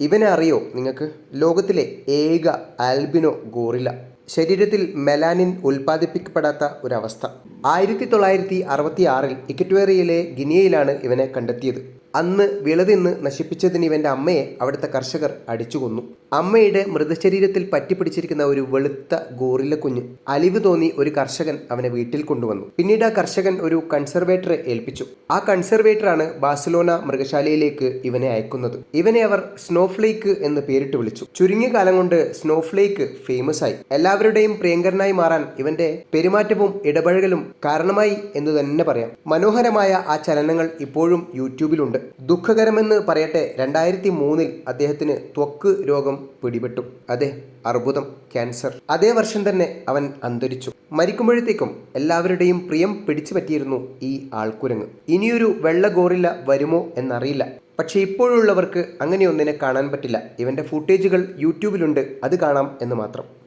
ഇവനെ അറിയോ നിങ്ങൾക്ക്? ലോകത്തിലെ ഏക ആൽബിനോ ഗോറില ശരീരത്തിൽ മെലാനിൻ ഉൽപ്പാദിപ്പിക്കപ്പെടാത്ത ഒരവസ്ഥ. ആയിരത്തി തൊള്ളായിരത്തി അറുപത്തി ആറിൽ ഇക്വറ്റോറിയയിലെ ഗിനിയയിലാണ് ഇവനെ കണ്ടെത്തിയത്. അന്ന് വിളതിന്ന് നശിപ്പിച്ചതിന് ഇവന്റെ അമ്മയെ അവിടുത്തെ കർഷകർ അടിച്ചു കൊന്നു. അമ്മയുടെ മൃതശരീരത്തിൽ പറ്റിപ്പിടിച്ചിരിക്കുന്ന ഒരു വെളുത്ത ഗോറില്ല കുഞ്ഞ് അലിവ് തോന്നി ഒരു കർഷകൻ അവനെ വീട്ടിൽ കൊണ്ടുവന്നു. പിന്നീട് ആ കർഷകൻ ഒരു കൺസർവേറ്ററെ ഏൽപ്പിച്ചു. ആ കൺസർവേറ്ററാണ് ബാഴ്സലോണ മൃഗശാലയിലേക്ക് ഇവനെ അയക്കുന്നത്. ഇവനെ അവർ സ്നോഫ്ലേക്ക് എന്ന് പേരിട്ട് വിളിച്ചു. ചുരുങ്ങിയ കാലം കൊണ്ട് സ്നോഫ്ലേക്ക് ഫേമസ് ആയി. എല്ലാവരുടെയും പ്രിയങ്കരനായി മാറാൻ ഇവന്റെ പെരുമാറ്റവും ഇടപഴകലും കാരണമായി എന്ന് തന്നെ പറയാം. മനോഹരമായ ആ ചലനങ്ങൾ ഇപ്പോഴും യൂട്യൂബിലുണ്ട്. ദുഃഖകരമെന്ന് പറയട്ടെ രണ്ടായിരത്തി മൂന്നിൽ അദ്ദേഹത്തിന് ത്വക്ക് രോഗം പിടിപെട്ടു. അതെ അർബുദം ക്യാൻസർ. അതേ വർഷം തന്നെ അവൻ അന്തരിച്ചു. മരിക്കുമ്പോഴത്തേക്കും എല്ലാവരുടെയും പ്രിയം പിടിച്ചു പറ്റിയിരുന്നു ഈ ആൾക്കുരങ്ങ്. ഇനിയൊരു വെള്ള ഗോറില്ല വരുമോ എന്നറിയില്ല. പക്ഷേ ഇപ്പോഴുള്ളവർക്ക് അങ്ങനെയൊന്നിനെ കാണാൻ പറ്റില്ല. ഇവന്റെ ഫുട്ടേജുകൾ യൂട്യൂബിലുണ്ട് അത് കാണാം എന്ന് മാത്രം.